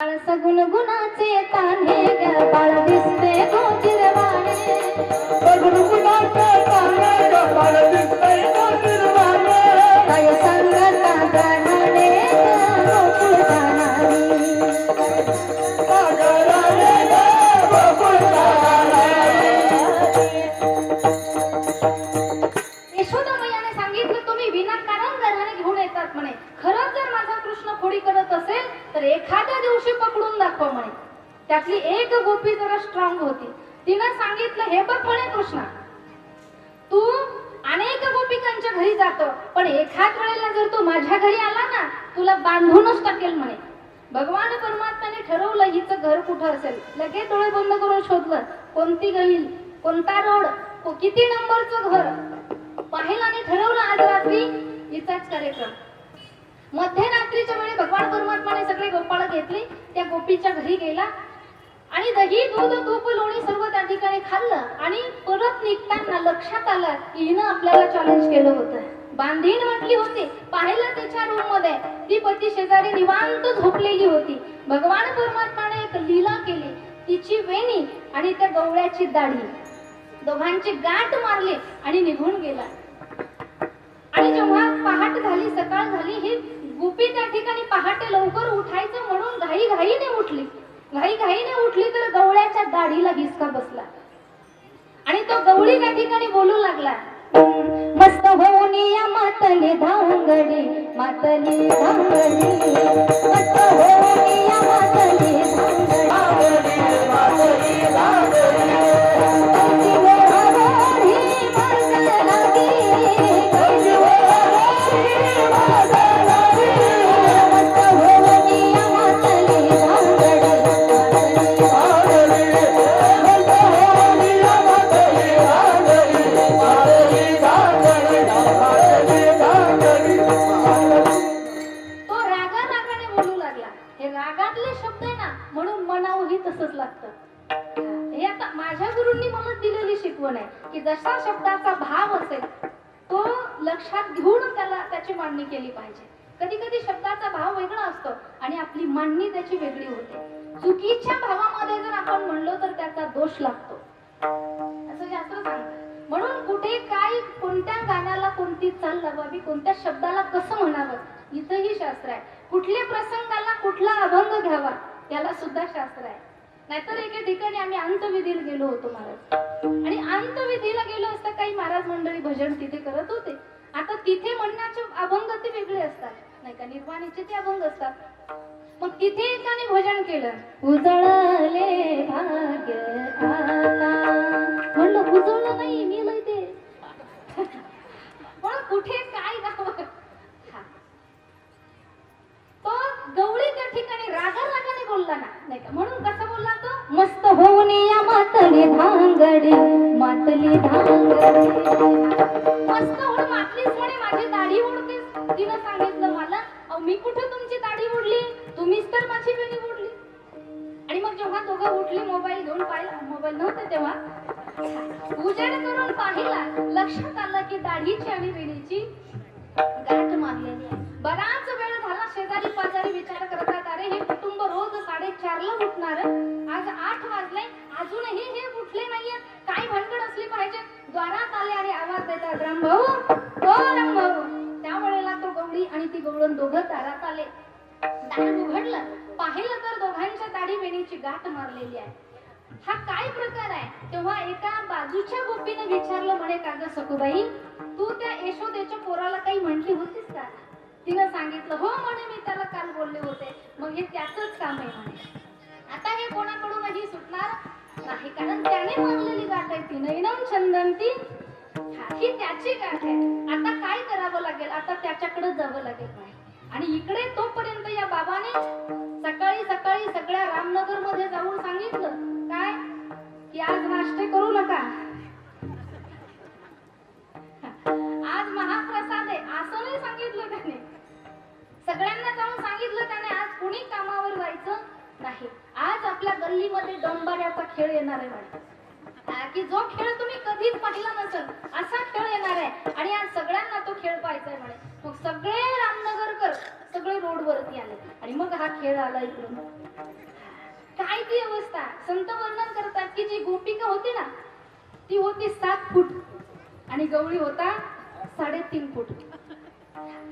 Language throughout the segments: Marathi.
सगुण गुणाचे तान्हे गळ बाळ दिसते गोचिरवा तुम्ही विनाकारण घराने घेऊन येतात म्हणे खरंच जर माझा कृष्ण खोडी करत असेल तर एखाद्या दिवशी पकडून दाखव म्हणे. त्यातली एक गोपी जरा स्ट्रॉंग होती. तिनं सांगितलं हे बघ म्हणे कृष्णा तू अनेक गोपिकांच्या घरी जातो पण एखाद वेळेला जर तू माझ्या घरी आला ना तुला बांधूनच टाकेल म्हणे. भगवान परमात्म्याने ठरवलं हिचं घर कुठं असेल? लगेच डोळे बंद करून शोधलं कोणती गली? कोणता रोड किती नंबरचं घर? पाहिलं आणि ठरवलं आज रात्री हिचाच कार्यक्रम. मध्यरात्रीच्या वेळी भगवान परमात्माने सगळे गोपाळ घेतले त्या गोपीच्या घरी गेला आणि दही दूध तूप लोणी सर्व त्या ठिकाणी खाल्लं आणि परत निघताना लक्षात आलं की हिनं आपल्याला चॅलेंज केलं होतं. बांधीन म्हटली होती पाहिलं तिच्या रूममध्ये. ती पती शेजारी निवांत झोपलेली होती. भगवान परमात्माने एक लीला केली तिची वेणी आणि त्या गवळ्याची दाढी. दोघांची गाठ मारली आणि निघून गेला. आणि जेव्हा पहाट झाली सकाळ झाली ही गुपी त्या ठिकाणी पहाटे लवकर उठायचं म्हणून घाई घाईने उठली. घाई घाईने उठली तर गवळ्याच्या दाढीला हिसका बसला. आणि तो गवळी त्या ठिकाणी बोलू लागला. मस्त होऊन या मातली धांगडी मातली धांगडी मस्त होऊन या मातली तो शब्द आहे ना म्हणून म्हणावंही तसंच लागतं. हे आता माझ्या गुरूंनी मला दिलेली शिकवण आहे की जसा शब्दाचा भाव असेल तो लक्षात घेऊन त्याला त्याची मांडणी केली पाहिजे. कधी कधी शब्दाचा भाव वेगळा असतो आणि आपली मांडणी त्याची वेगळी होते. चुकीच्या भावामध्ये जर आपण म्हणलो तर त्याचा दोष लागतो. असं शास्त्र सांगतात म्हणून कुठे काय कोणत्या गाण्याला कोणती चाल लावावी कोणत्या शब्दाला कसं म्हणावं इथंही शास्त्र आहे. कुठल्या प्रसंगाला कुठला अभंग घ्यावा याला सुद्धा शास्त्र आहे. नाहीतर एके ठिकाणी आम्ही अंतविधीला गेलो होतो महाराज. आणि अंतविधीला गेलो असता काही महाराज मंडळी भजन तिथे करत होते. आता तिथे म्हणण्याचे अभंग ते वेगळे असतात. नाही का निर्वाणीचे ते अभंग असतात. मग तिथे एकाने भजन केलं. उजळले भाग्य मातली मातली धांगडी मस्त होऊन मातलीच म्हणे माझी दाढी ओढतेस. तिनं सांगितलं मला अहो मी कुठं तुमची दाढी ओढली? तुम्हीच तर माझी वेणी ओढली. आणि मग जेव्हा दोघं उठली मोबाईल घेऊन पाहिला मोबाईल नव्हते तेव्हा. उजेड करून पाहिला लक्षात आलं की दाढीची आणि वेणीची गाठ मारलेली आहे. बराच वेळ झाला शेजारी पाजारी विचार करतात अरे हे कुटुंब रोज साडेचारला उठणार? आज आठ वाजले अजूनही हे उठले नाहीये. काय भानगड असली पाहिजे? द्वारात आले आणि आवाज देतात रामभाऊ ओ हो, रामभाऊ त्यावेळेला तो गवळी आणि ती गवळण दोघं दारात आले. दार उघडलं पाहिलं तर दोघांच्या दाढी वेणीची गाठ मारलेली आहे. हा काय प्रकार आहे? तेव्हा एका बाजूच्या गोपीने विचारलं म्हणे काग सकुबाई तू त्या यशोदेच्या पोराला काही म्हटली होतीस का? तिनं सांगितलं हो म्हणे मी त्याला काल बोलले होते. मग हे त्याचंच काम आहे म्हणे. आता हे कोणाकडूनही सुटणार कारण त्याने मानलेली गाठ आहे ती. नैनम छंदंती. ही त्याची गाठ आहे. आता काय करावं लागेल? आता त्याच्याकडे जावं लागेल नाही आणि इकडे तोपर्यंत या बाबाने सकाळी सकाळी सगळ्या रामनगरमध्ये जाऊन सांगितलं. काय? की आज नाश्ते करू नका. आज महाप्रसाद आहे. असं नाही सांगितलं त्याने. सगळ्यांना जाऊन सांगितलं त्याने आज कुणी कामावर जायचं नाही. आपल्या गल्लीमध्ये डोंबाऱ्याचा खेळ येणार आहे म्हणे की जो खेळ तुम्ही कधीच पाहिला नसेल असा खेळ येणार आहे. आणि आज सगळ्यांना तो खेळ पाहायचा आहे म्हणे. मग सगळे रामनगरकर सगळे रोड वरती आले. आणि मग हा खेळ आला इकडून. अवस्था? संत वर्णन करतात की जी गोपिका होती ना ती होती सात फूट. आणि गवळी होता साडेतीन फूट.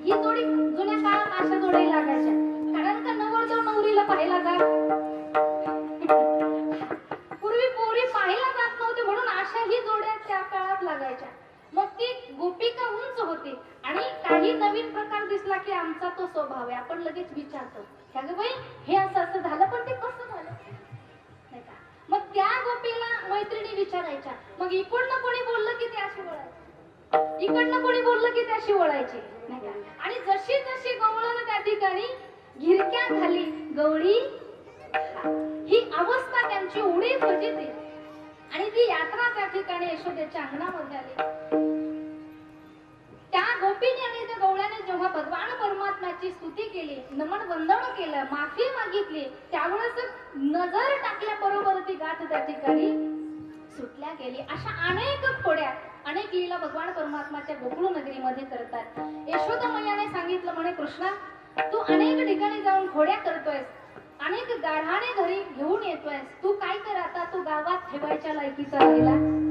ही जोडी जुन्या काळात अशा जोडी लागायच्या. कारण का नवरदेव नवरीला पाहायला का लागायच्या. मग ती गोपिका उंच होती आणि काही नवीन प्रकार दिसला की आमचा तो स्वभाव आहे. आपण लगेच विचारतो बाई हे असं असं झालं पण ते कसं झालं? नाही का? मग त्या गोपीला मैत्रिणी विचारायच्या. मग इकडनं कोणी बोललं की ते अशी वळायची? इकडनं कोणी बोललं की ते अशी वळायची? नाही का? आणि जशी जशी गवळण त्या ठिकाणी घिरक्या खाली गवळी ही अवस्था त्यांची उडी फजिती आणि ती यात्रा त्या ठिकाणी यशोदेच्या अंगणामध्ये आली. त्या गोपीने आणि त्या गवळ्याने जेव्हा भगवान परमात्म्याची स्तुती केली नमन वंदन केलं माफी मागितली त्यावेळेस नजर टाकल्याबरोबर ती गाठ त्या ठिकाणी सुटल्या गेली. अशा अनेक खोड्या अनेक लीला भगवान परमात्माच्या गोकुळ नगरीमध्ये करतात. यशोदमय्याने सांगितलं म्हणे कृष्णा तू अनेक ठिकाणी जाऊन खोड्या करतोयस. अनेक गाढाने घरी घेऊन येतोयस. तू काय कर आता? तू गावात ठेवायच्या लायकीचा राहिला.